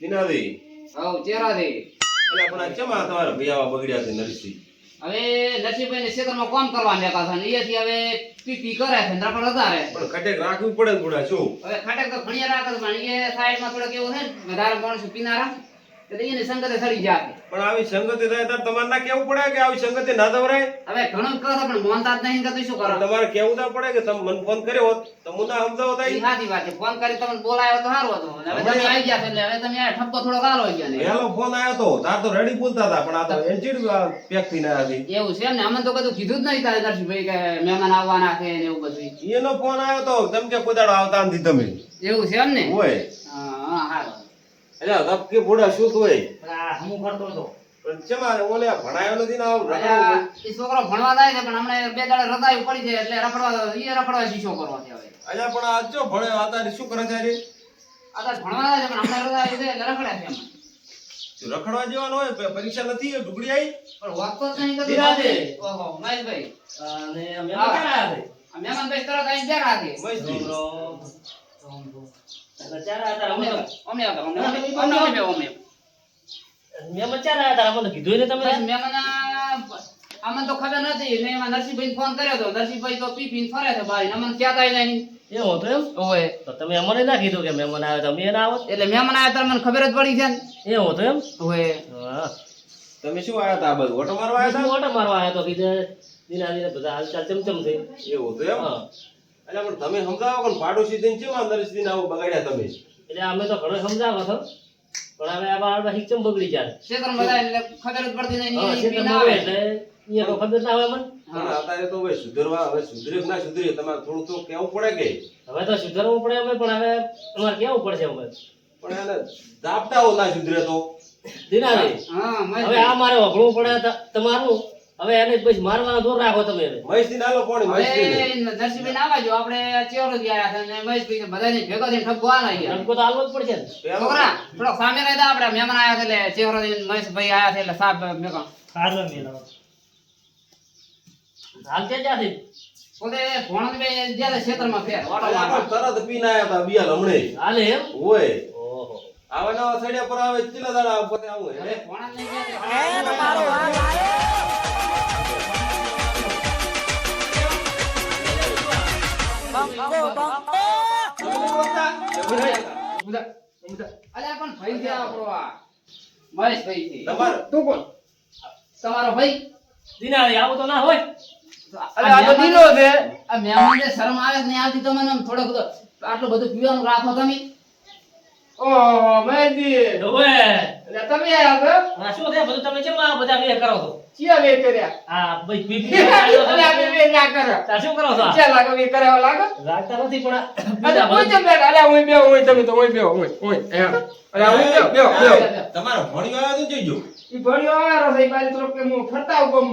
દિનાદી હવ ચેરાદી. એટલે પણ ચમા તમારા ભૈયાવા બગડ્યા છે નરસિંહ? હવે નરસિંહભાઈ ને ક્ષેત્રમાં કામ કરવા લેતા છે ને અહીંયાથી હવે પીપી કરે છે ને રખડ વધારે. પણ ખટેક રાખવું પડે થોડા શું? હવે ખટેક તો ઘણી રાખે પણ એ સાઈડમાં થોડુંક એવું છે ને વધારે છે પીનારા. એની સંગતે સડી જાય પણ આવી સંગતિ થાય ત્યારે તમારે ના કેવું પડે કે આવી સંગતિ ના દવરાય? હવે ઘણું કહો પણ મોનતા જ નહીં તો શું કરો. તમારે કેવું ના પડે કે તમે મને ફોન કર્યો હોત તો હું ના સમજાવો થાય સાચી વાત છે. ફોન કરી તમને બોલાયો તો સારું હતું. હવે તમે આવી ગયા એટલે હવે તમે આ ઠપકો થોડો ગાલો ગયા ને વહેલો ફોન આવ્યો તો તાર તો રેડી બોલતા હતા પણ આ તો એન્ચીડ પેક થઈને આવ્યા હતી એવું છે એમ ને? અમને તો કદું કીધું જ નહીં તારે નરસિંહભાઈ કે મહેમાન આવવાના છે ને એવું બધું. એનો ફોન આવ્યો તો તેમ કે કોઈ દાડો આવતા નથી તમે. એવું છે એમ ને? હોય. હા હા એટલે ધબકે ભૂડા શું હોય હું કરતો હતો પણ ચેમાં ઓલે ભણાયો નથી ને આવું અલ્યા, રખડવું ઈ છોકરો ભણવા જાય છે પણ હમણાં બે દાડે રજાઈ પડી છે એટલે રખડવા ઈ રખડવા શીશો કરવો છે હવે અલ્યા પણ આ ચો ભણ્યો આ શું કરે છે આજે? આ ભણવા જાય છે પણ હમણાં રજાઈ છે એટલે રખડે છે એમ. રખડવા જેવાનો હોય પરીક્ષા નથી ઢુકડી આવી પણ વાગતો જ નહીં કદું. ધીરાજે. ઓહો, મહેશભાઈ. અને અમે ક્યાં આવ્યા છે? આ મહેમાનભાઈ તરત છે. મસ્તી. એટલે ચાર આવ્યા તા અમને તા તમે? તો ખબર નથી મેં એમાં નરસિંહભાઈને ફોન કર્યો હતો નરસિંહભાઈ તો પી પીને ફરે છે બહાર. અમને ક્યાં થાય નહીં. એવું હતું એમ? ઓય. તો તમે અમને ના કીધું કે મહેમાન આવ્યા તો અમે ના આવત? એટલે મહેમાન ત્યારે મને ખબર જ પડી છે ને. એવું હતું એમ? ઓય. હા. તમે શું આવ્યા હતા બધું ઓટો મારવા આવ્યા ઓટો મારવા આવ્યો તો કીધે દિના દિને બધા હાલચાલ ચમચમ થઈ. એવું હતું એમ? હા. એટલે પણ તમે સમજાવો કે પાડોશી થઈને ચેમાં નરેશજી ને આવો બગાડ્યા તમે? એટલે અમે તો ઘણો સમજાવો છો. પણ હવે આ બાર શિક્ષમ બગડી જાય? ક્ષેત્રમાં બધા એટલે ખબર જ પડતી નહીં ક્ષેત્ર પીને આવે. એટલે અહીંયા તો ખબર ના આવે મને. પણ અત્યારે તો હવે સુધરવા હવે સુધરે ના સુધરે તમારે થોડું તો કેવું પડે કે? હવે તો સુધારવું પડે અમે પણ હવે તમારે કેવું પડશે અમે પણ એને દાપટાઓ ના સુધરે તો. દિનાજી હા હવે આ મારે વખડવું પડે તમારું. હવે એને પછી મારવાનો દૂર રાખો તમે હવે મહેશથી નાલો પાણી મહેશથી નરસિંહભાઈ નરસિંહભાઈને આવવા જો આપણે ચેવડો ગયા હતા ને મહેશભાઈ બધાને ભેગો થઈને ઠપકો આલો ગયા. ઠપકો તો આલવો જ પડશે છોકરા થોડો સામે રહેતા આપણે મહેમાન આવ્યા છે એટલે ચેવડો મહેશભાઈ આયા છે એટલે સાહેબ મેકો હાલ ત્યાં જ્યાંથી પોતે ભણત જ્યારે ક્ષેત્રમાં ફેર તરત પીને આવ્યા હતા બિયાલ હમણે. હાલે એમ? હોય ઓહો. આવા નવા સડ્યા પર આવે ચીલા દાડા પોતે આવું હવે હે ભણત નહીં ગયા મહેશભાઈ છે. તમારો તું કોણ? તમારો ભાઈ દિનાળી આવું તો ના હોય અરે આ તો ઢીલો છે. આ મહેમાનને શરમ આવે નહીં આવતી તમને આમ થોડોક તો આટલું બધું પીવાનું રાખો તમે ઓહ મહેશજી તમે આયા છો? આ શું છે બધું તમે કેમ આ બધા બે કરો છો ચિયા વે કર્યા? આ ભાઈ પી અલ્યા બે વે ના કરો. આ શું કરો છો? આ? ચિયા લાગો વે કર્યા લાગો? રાખતા નથી પણ આ અરે કોઈ બધા- ચમ બેઠા? અલ્યા હું બેહો હું તમે તો હું બેહો હું હું એમ. અલ્યા હું બેહો બેહો બેહો. તમારો ભણ્યો આવ્યો તો જોઈજો ઈ ભણ્યો આવ્યો છે ઈ બાજુ કે હું ફરતા આવું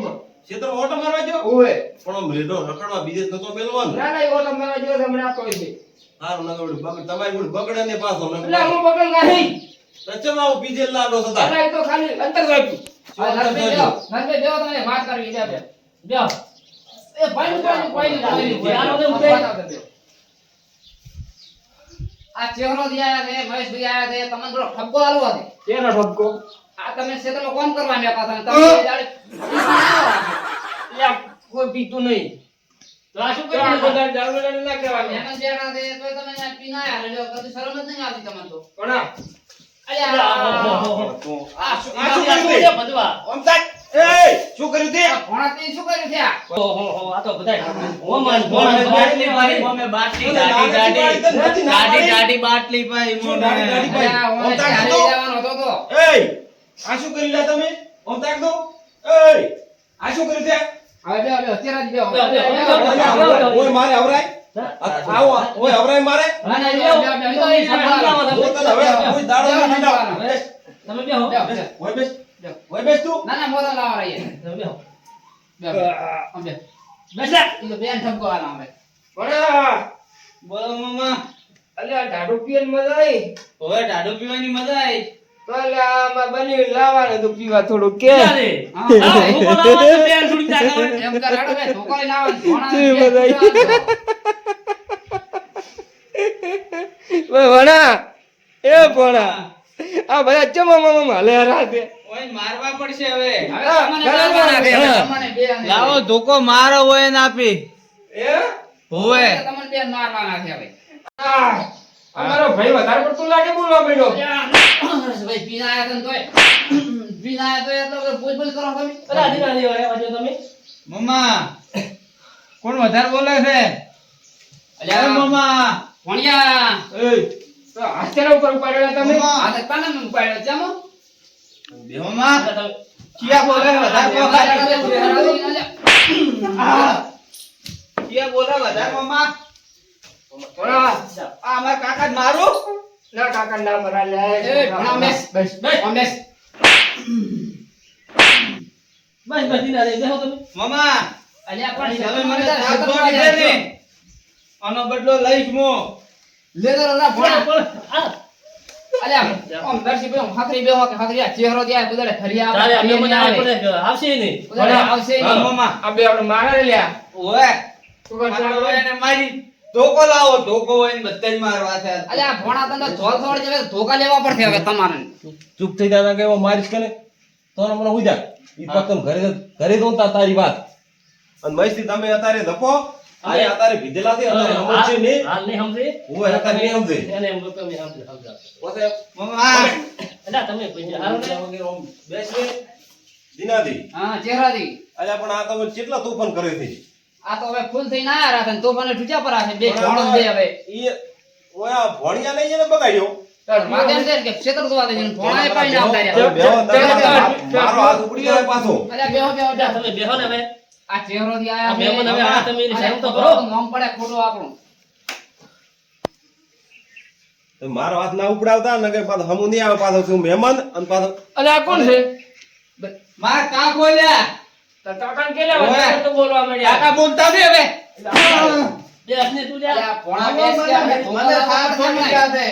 ક્ષેત્ર ઓટો મારવા જો ઓય પણ આમ રખડવા બીજે નતો મેલવાનો. ના ના ઓટો મારવા હમણાં આપતો છે. હારું ના બગડ બગડ તમારી બગડે ને પાછો ન એટલે હું બગલ નહીં. ચમ આવું જે લાડો થતા. અરે તો ખાલી અંતર નરસિંહ વાગ્યું? બેહો નરસિંહ બેહો તમે વાત કરવી છે બે દેવ એ ભાઈ કોઈ નું કોઈ નું આનો તો ઉતે આ ચહેરો દિયા આયા છે મહેશભાઈ આયા છે તમને થોડો ઠપકો આલવો છે? કેનો ઠપકો? આ તમે ક્ષેત્રમાં કોમ કરવા મે પાછા તમે એ યા કોઈ પીતું નહીં. તો આ શું તો બધા દારૂ દારૂ ના તમે પીના એટલે કદી શરમ જ નહીં આવતી તમને તો. આ શું આ શું કર્યું? છે કરી લે તમે ઓમ તાક દો આ શું કર્યું હવે અત્યારે જ મારે અવરાય આવો ઓય અવરાય મારે હવે દાડો. તમે બેહો. ઓય બેસ ઓય બેસ તું ના, ના, લાવો. તમે બેહો. આમ. બેસ ઈ બેન ઠપકો બોલો અલ્યા પીવાની મજા આવી હવે ટાઢું પીવાની મજા આવી આમાં બની લાવવાનું તો પીવા થોડું કે. એમ બે, લાવો એ ભણા. આ બધા ચમા મામા હલે રાતે. મારવા પડશે હવે. ધોકો મારો હોય ને આપી. એ? હોવે. તમને બે મારવાના છે હવે. આ, અમારો ભાઈ વધારે પડતું લાગે બોલવા મળ્યો ભાઈ પીના આયા તને તોય. પીના આયા તોય એટલો બોલ બોલ કરો તમે અલા ધીરા ધીરા આવ્યા આજે તમે. મમ્મા કોણ વધારે બોલે છે? અલ્યા, અરે મમ્મા. ભણિયા. એ તો આશ્ચર્ય ઉપર ઉપાડેલા તમે? આ તો તને મેં ઉપાડ્યો છે મો બે મમ્મા કિયા બોલે વધારે બોલે. કિયા બોલે વધારે મમ્મા. આ કાકા મારું? ના કાકા ના મરા લે. એ, ભણા બસ બસ. બસ ધીરા ધીરા બેહો તમે. મમ્મા અલ્યા, પણ તમે મને બધા થાપ શેતરમાં છોડી દે જાય ને આનો બદલો લઈશ મો. લે તો ભણા. અલ્યા, આમ દર્શી ભાઈ, આમ બેહો કે હાથરી ચહેરો ત્યાં કુદાડે ફરી આવે, તારે અમે મને આવશે નહીં. આવશે નહીં. મમ્મા આ બે આપણે મારા લ્યા. ઓય. ને મારી ધોકો લાવો ધોકો હોય ને બધા જ મારવા છે. અલ્યા, આ ભોણા તને તો ધોળ જવે, ધોકા લેવા પડશે હવે તમારે. ચૂપ થઈ જાના કે એવો મારીશ કે ને તો મને ઉજા ઈ પતમ ઘરે ઘરે તો તા તારી વાત. અને મસ્તી તમે અત્યારે ધપો અરે અત્યારે ભીધેલા થી અત્યારે સમજશે નહીં. હાલ નહીં સમજે? ઓય અત્યારે નહીં સમજે. એને એમ તમે સમજો સમજો. પોતે મમ્મા અલા તમે પૈસા હાલો ને. બેસીને દિનાથી હા ચહેરાદી અલ્યા પણ આ તમે કેટલા તોફાન કરે છે? આ તો હવે ફૂલ થઈને આયા રાખે તો મને ઠૂચા પર આવે બે ભણ દે હવે ઈ ઓયા ભણિયા લઈ જને બગાડ્યો. માગે છે કે ક્ષેત્ર જોવા દે આવતા મારો હાથ ઉપડી જાય પાછો. અલ્યા, બેહો, બેહો, અલા તમે બેહો ને હવે. આ ચહેરોથી આ આયા છે. હવે આ તમે એની તો કરો નામ પડે ખોટો આપણું. મારો હાથ ના ઉપડાવતા ને પાછો હમુ નહીં આવે પાછો શું મહેમાન અને પાછો અરે આ કોણ છે? મારા કાકો બોલ્યા કાકાને કેલા. વધારે તો બોલવા માંડ્યા કાકા બોલતા દે હવે. બેસ તું જા. અલ્યા, બેસ કે આપણે ધોકા થાપ છોડી ને.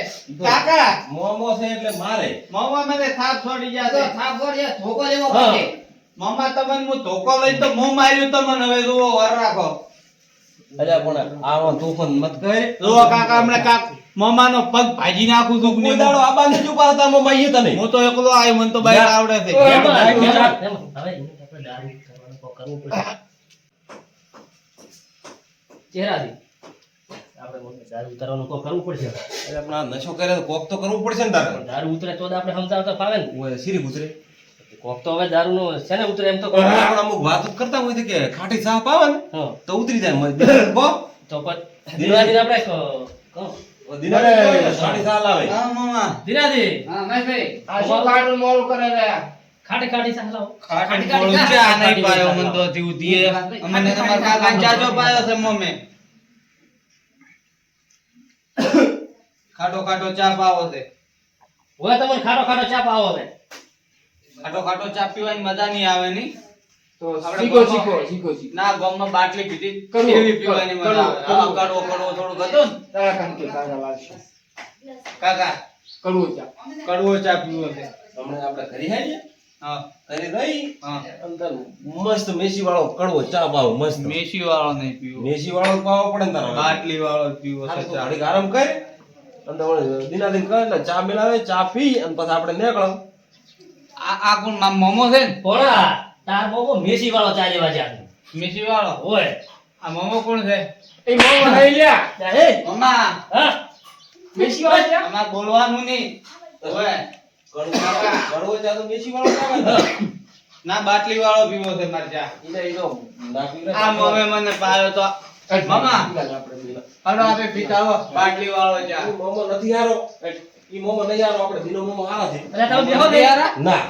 કાકા. મોમો છે એટલે મારે. મમ્મા મને થાપ છોડી ગયા થાપ જોડ ધોકો લેવો હા. પડશે. તમને હું ધોકો લઈ તો મોં માર્યું તમને. હવે જુઓ વર રાખો. અલ્યા પણ આવા તોફાન મત કરે. જુઓ કાકા હમણાં કાક મમ્માનો પગ ભાજી નાખું છું કોઈ દાડો આબા તને. હું તો એકલો આયો મને તો બહાર આવડે છે. હવે કરવું પડશે ચહેરાથી. આપણે મોઢે દારૂ ઉતારવાનું કોક કરવું પડશે? હવે. પણ આ નશો કરે તો કોક તો કરવું પડશે ને તારે દારૂ ઉતરે તો આપણે સમજાવતા ફાવે ને. ઓય સીરી ગુજરે કોક તો હવે દારૂ નું છે ને ઉતરે એમ તો પણ અમુક વાતો કરતા હોય છે કે ખાટી ચા પાવે ને તો ઉતરી જાય બો તો પછી દિનાથી આપણે કહો. દિનારે ખાટી સાલ આવે હા મમ્મા દિનાથી હા, મહેશભાઈ. આ શું કાઢું મોડું કરે લે ખાટી ખાટી સા હલાવો. ખાટી ખાટી મોળું ખાટી ચા નહીં પાયો ખાટી તો હજી ઉધીએ. અમને ખાટી તમારા ચાચો પાયો છે મમ્મી. ખાટો ખાટો ચા પાવો છે. હવે તમને ખાટો ખાટો ચા પાવો હવે ખાટો ખાટો ચા પીવાની મજા નહીં આવે ની. તો શીખો શીખો શીખો શીખો. ના ગામમાં બાટલી પીધી. પીવાની મજા આવે? તારા તારા લાગશે. કાકા કડવું ચા. કડવો ચા પીવો છે. તમને આપણે ઘરે આવીએ. હા ઘરે રહી હા. અંદર મસ્ત મેસી વાળો કડવો ચા પાવ મસ્ત. મેસી વાળો નહીં પીવો. મેસી વાળો જ પડે ને તારે. બાટલી વાળો પીવો ઘડીક આરામ કર વળી દિનાદિન કરે એટલે ચા મિલાવે ચા પી અને પછી આપણે નીકળો. આ આ કોણ? મા- મોમો છે ને? ભોળા તાર મેસી વાળો ચા લેવા જાય. મેસી વાળો હોય. આ મોમો કોણ છે? એ મોમો નહીં લ્યા. હે. મમ્મા હા. વાત છે? અમાર બોલવાનું નહીં. કડવો ચા તો મેસી વાળો જ ના બાટલી વાળો પીવો છે મારે ચા ઈ તો આ મમે મને પાયો તો. મામા. આપણે હાલો આપે પીતાવો બાટલી વાળો ચા મોમો નથી હારો. ઈ મોમો નહીં હારો આપણે દિનો મોમો હારા છે. એટલે તમે બેહો નહીં હારા? ના.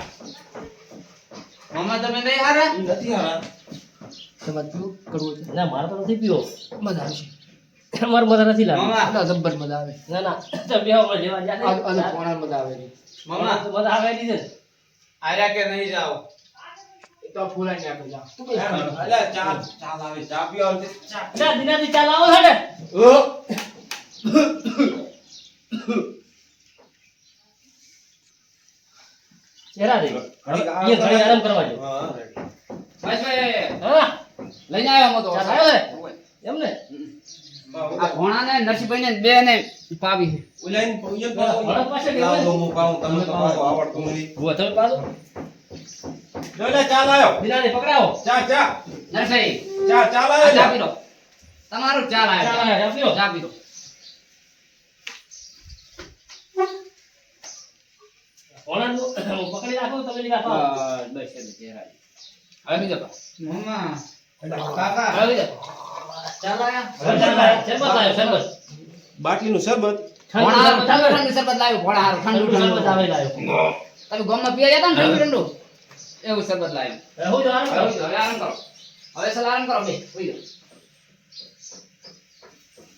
મામા તમે નહીં હારા? નથી હારા. તમારે પીવું? કરવું છે? ના મારે તો નથી પીવો. મજા આવશે તમારે મજા નથી લાગતી. જબ્બર મજા આવે. ના ના. તમે બેહો લેવા આ- જાય મજા આવે છે. બધા આવે દીધે આર્યા કે નહીં જાઓ? તો તો ફૂલાઈને આપે જા. તું બેસ. અલ્યા ચા ચા લાવે ચા પીઓ આવે છે. ચા ના દિનાથી ચા લાવો હડે. ઓ ચેરા દે આરામ અહીંયા આરામ કરવા જો. હા મહેશભાઈ, હા. લઈને આવ્યો હું તો. ચા લાવ્યો છે? ઘોણા ને નરસિંહભાઈ ને બે ને પાવી છે ઉલાઈને ઉયન પાસે લાવો હોય? હું તમને તો પાછું આવડતું નથી. ઊભો તમે પાછો લો ચા લાયો. બિલાને પકડાવો ચા, ચા. નરસિંહ ચા, ચા લાયો ચા પીરો તમારું ચા લાવ્યો ચા લાવ્યો, ચા પીરો. ચા પીરો ભણાનું પકડી રાખો તમે લીધા પાડો. બસ બસ એટલે આવી. હવે બીજો કાકા હવે બીજો બાટલીનું શરબત? શરબત. લાવ્યો. ભોણા હારું. ઠંડુ ઠંડુ શરબત આવે લાવ્યો. તમે ગામમાં પીવા જતા ને ઠંડુ ઠંડુ? એવું શરબત લાવ્યો. હવે હું જવાનું હવે કરો. હવે આરામ કરો. હવે સલાહ આરામ કરો. બે હોઈ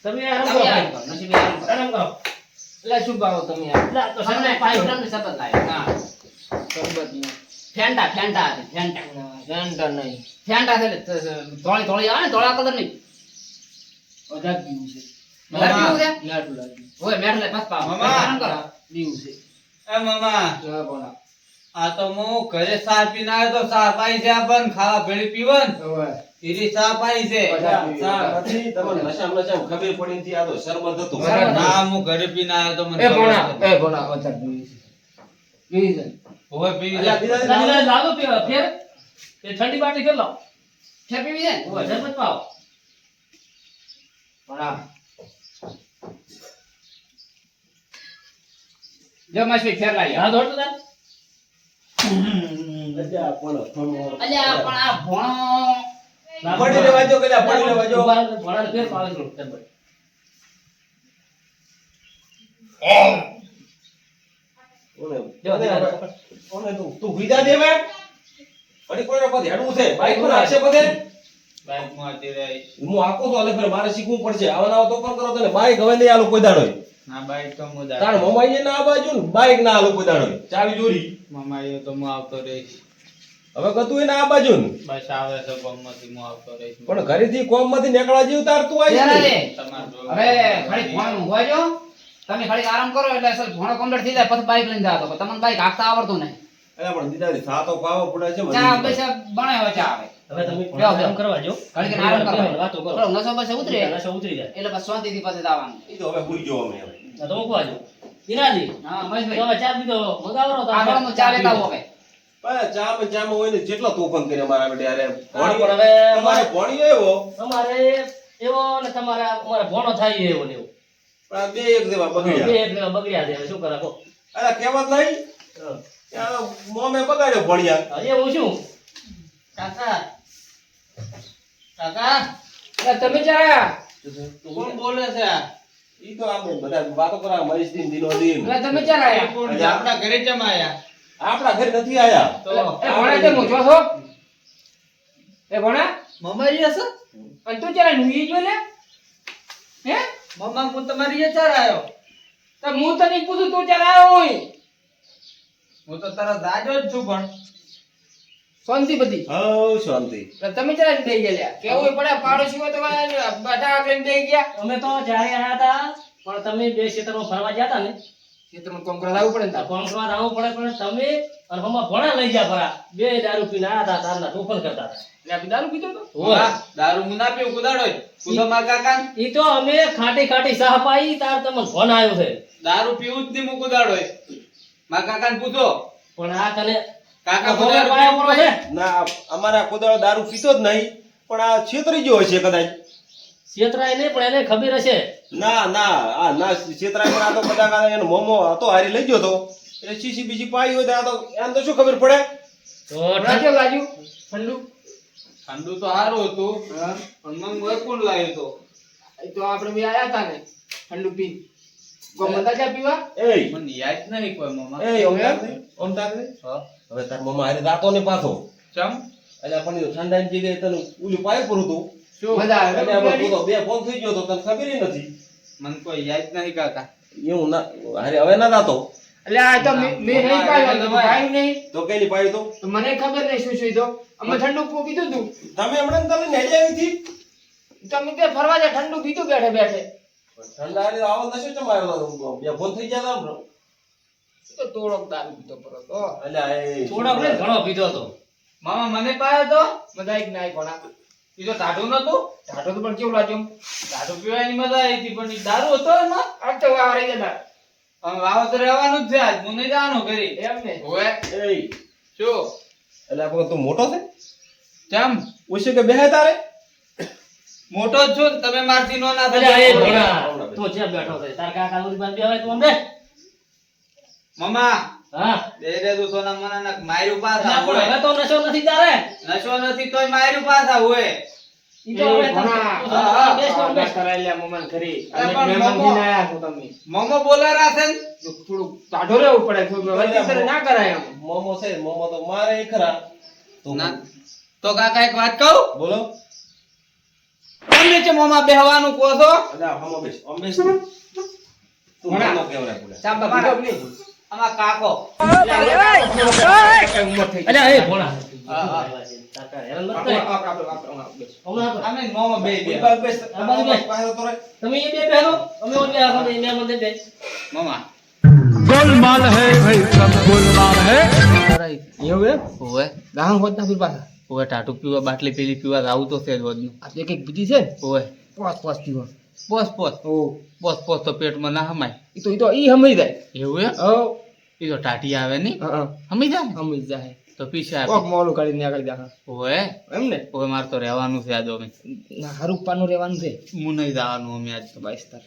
તમે આરામ કરો. આરામ ભાઈ. કરો. નસીબે આરામ કરો. એટલે શું ભાવો તમે યાર લા, તો ઠંડુ શરબત પાયો. ઠંડુ શરબત લાવ્યો. હા. ફેંટા ફેંટા હતી, ફેંટા. ઘંટા નહીં. ફેંટા છે ધોળી ધોળી આવે ને ધોળા કલરની વધારે પીવું છે. વધારે પીવું લાડુ લાડુ. ઓય મેઠ લે પાસ પાવ. મામા. આરામ કરો. પીવું છે. એ મામા હા બોલા. આ તો હું ઘરે ચા પીને આવ્યો તો ચા પાઈ છે આપણને ખાવા ભેળી પીવન. હવે એરી પાઈ છે. ચા, ચા તમને નશામાં નશામાં ખબર પડી નથી. આ તો શરબત હતું. ના હું ઘરે પીને આવ્યો તો મને એ ખબર એ બોલા વધારે પીવું છે. છે. ફેર. એ ઠંડી બાટલી ફેર લાવો. ફેર પીવી છે? શરબત પાવો. જો મસ્તી ફેર લાવી હા, દોડ તો તાર. અલ્યા, પણ અલ્યા પણ આ ભોણો પડી પડી ફેર પાવે છે. ઓને- ઓને ઓને તું- તું હુઈ દેવે હવે. કોઈને હેડવું છે. બાઈક પર આક્ષેપ બધે. હું આખો તો અલગ મારે શીખવું પડશે. આવા તો તોફાન કરો તને બાઇક બાઈક હવે નહીં આલો કોઈ દાડો ના બાઈક તો હું તાણ મમાઈ ના બાજુ ને બાઈક ના આલો કોઈ દાડો ચાવી ચોરી મમાઈ તો હું આવતો રહીશ. હવે કતું એને આ બાજુ ને. બસ આવે છે ગામમાંથી હું આવતો રહીશ. પણ ઘરેથી કોમમાંથી નીકળવા જેવું તાર તું આવી ને. હવે ખાલી ફોન ઊંઘવા જો તમે ખાલી આરામ કરો એટલે સર ઘણો કમ્પ્લીટ થઈ જાય પછી બાઈક લઈને જાતો. તમને બાઈક હાકતા આવડતું નહીં. અલ્યા પણ દીદાજી સાતો પાવો પડે છે ચા પૈસા બને હવે ચા આવે. હવે તમે બેહો, બેહો. આરામ કરવા જો. ઘડીક આરામ કરો વાતો કરો. થોડો નશો બસો ઉતરે. નશો ઉતરી જાય. એટલે પછી શાંતિથી પછી જવાનું. ઈ તો હવે ભૂલી ગયો અમે હવે. તો મૂકવા જો. દિનાજી હા મહેશભાઈ. હવે ચા પીધો મગાવરો તો આગળનું ચા લેતા આવો હવે. પણ ચામાં ચામાં હોય ને જેટલો તોફાન કરે મારા બેટે અરે ભણી- હવે તમારે ભણ્યો એવો ને તમારા અમારે ભોણો થાય એવો ને એવો. પણ આ બે એક જેવા બે બગડ્યા એક લેવા બગડ્યા છે શું કરા કો અરે કેવા નહીં. મોમે બગાડ્યો ભણ્યા. હવે હું શું? કાકા કાકા? તમે જરા. કોણ બોલે છે? ઈ તો આપણે બધા વાતો કરા મરીશ દિન દિનો દિન તમે જરા એ કોણ આપણા ઘરે કેમ આયા? આપણા ઘરે નથી આયા. તો એ ભણા તે મોજો છો? એ ભણા? મમ્મા અહીંયા છે? અને તું જરા નુઈ જો લે. હે? મમ્મા હું તમારી ચાર આયો. તો હું તને પૂછું તું જરા આવ્યો હું તો તારા દાજો જ છું પણ. શાંતિ બધી. હઉ શાંતિ. તમે ચાલ દઈ ગયા કેવું પડે પાડોશી હોય તો બધા આગળ દઈ ગયા. અમે તો જાય આયા હતા પણ તમે બે ક્ષેત્રમાં ફરવા ગયા હતા ને? ક્ષેત્રમાં કોમ કરવા લાવવું પડે ને કરવા આવવું પડે પણ તમે અને હમણાં ભણા લઈ ગયા ભરા બે દારૂ પીને આયા હતા તારના તોફાન કરતા હતા. એટલે દારૂ પીધો તો? દારૂ હું ના પીવું કુદાડો કુદો મારા કાકા ઈ તો અમે ખાટી ખાટી સાહ પાઈ તાર તમને ફોન આવ્યો છે. દારૂ પીવું જ નહીં મારા કાકાને પૂછો. પણ આ કને કાકા પાયા છે ના અમારા કોદાળો દારૂ પીતો જ નહીં પણ આ છેતરી ગયો હશે કદાચ. છેતરાય નહીં પણ એને ખબર હશે. ના ના આ ના છેતરાય પણ આ તો બધા કાંઈ એનો મોમો હતો હારી લઈ ગયો તો એટલે સીસી બીજી પાઈ હોય તો તો એમ તો શું ખબર પડે? તો લાગ્યું? ઠંડુ? ઠંડુ તો સારું હતું પણ મને મોય કોણ લાવ્યો તો. એ તો આપણે બે આયા હતા ને ઠંડુ પી. ગોમંદા ચા પીવા? એ. મને યાદ નહીં કોઈ મમ્મા એ ઓમ દે, ઓમ તાક હા. હવે તાર મમ્મા હારે દાતો ને પાછો. ચમ? એટલે પણ ઠંડા ની જગ્યાએ તને ઓલું પાય પર હતું. મજા આવે. તું બે ફોન થઈ ગયો તો તને ખબર નથી. મને કોઈ યાદ નહીં કરતા. એવું ના હારે હવે ના દાતો એટલે આ તો મેં નહીં પાયું તો પાયું નહીં. તો કઈ ની પાયું તો? તો મને ખબર નહીં શું શું તો. અમે ઠંડુ પીધું તું. તમે હમણાં તમે નેડી આવી હતી? તમે બે ફરવા જાય ઠંડુ પીધું બેઠે બેઠે. ઠંડા હારે આવો નશો ચમાયો બે ફોન થઈ ગયા તા હમણાં. તો તોડોક દારૂ પીધો પરો તો. થોડોક ને ઘણો પીધો હતો મામા મને પાયો તો? બધા એક નાય ઘણા બીજો તો નતો? નતું તો પણ કેવું લાગ્યો? ટાઢું પીવાની મજા આવી હતી પણ દારૂ હતો એમાં? આ તો વાવ રહી જતા. હવે વાવતર રહેવાનું જ છે આજ હું નહીં જવાનું ઘરે. એમ ને. હોય એય, શું એટલે આપણે તું મોટો છે? કેમ ઓછે કે બેહે તારે? મોટો જ છો તમે મારથી નો ના થાય તો જ્યાં બેઠો છે તાર કાકા ઉરી બાંધી આવે તું આમ બે મમા હા. બે દે તું સોના મના ના માર્યું પાછા પણ હવે તો નશો નથી તારે. નશો નથી તોય માર્યું પાછા હોય. મમો- છો તમે. મમો બોલારા છે ને? ટાઢો રહેવું પડે ના કરાય મોમો છે મોમો તો મારે ખરા તો કાકા એક વાત કહું? બોલો. તમને છે મોમાં બેહવાનું કહો છો? તું મોમો બોલે? સાંભા આમાં કાકો. અલ્યા, એ ભોળા. હા, હા. તાર કાંઈ હેરાન નથી આપણે- થાય. આપણે- આપણે- આપણે- આપણે બેસ. હમણાં તો- અમે મોમાં બે બે ઈ બાજુ બેસ આ બાજુ બેસ. પાસે તો રહે. તમે એ બે બેહો, અમે પોસ પોસ ઓ. પોસ પોસ તો પેટમાં ના હમાય. એ તો એ તો ઈ સમજી જાય. એવું હે ઓ. એ તો ટાટી આવે ની? હમી જાય? હમી જાય. તો પીછા કોક મોલું કાઢીને આગળ જા ઓએ એમ ને? ઓએ મારે તો રહેવાનું છે આજ અમે. ના હારું પાનું રહેવાનું છે. હું નહીં જવાનું અમે આજ તો બાઈસ તાર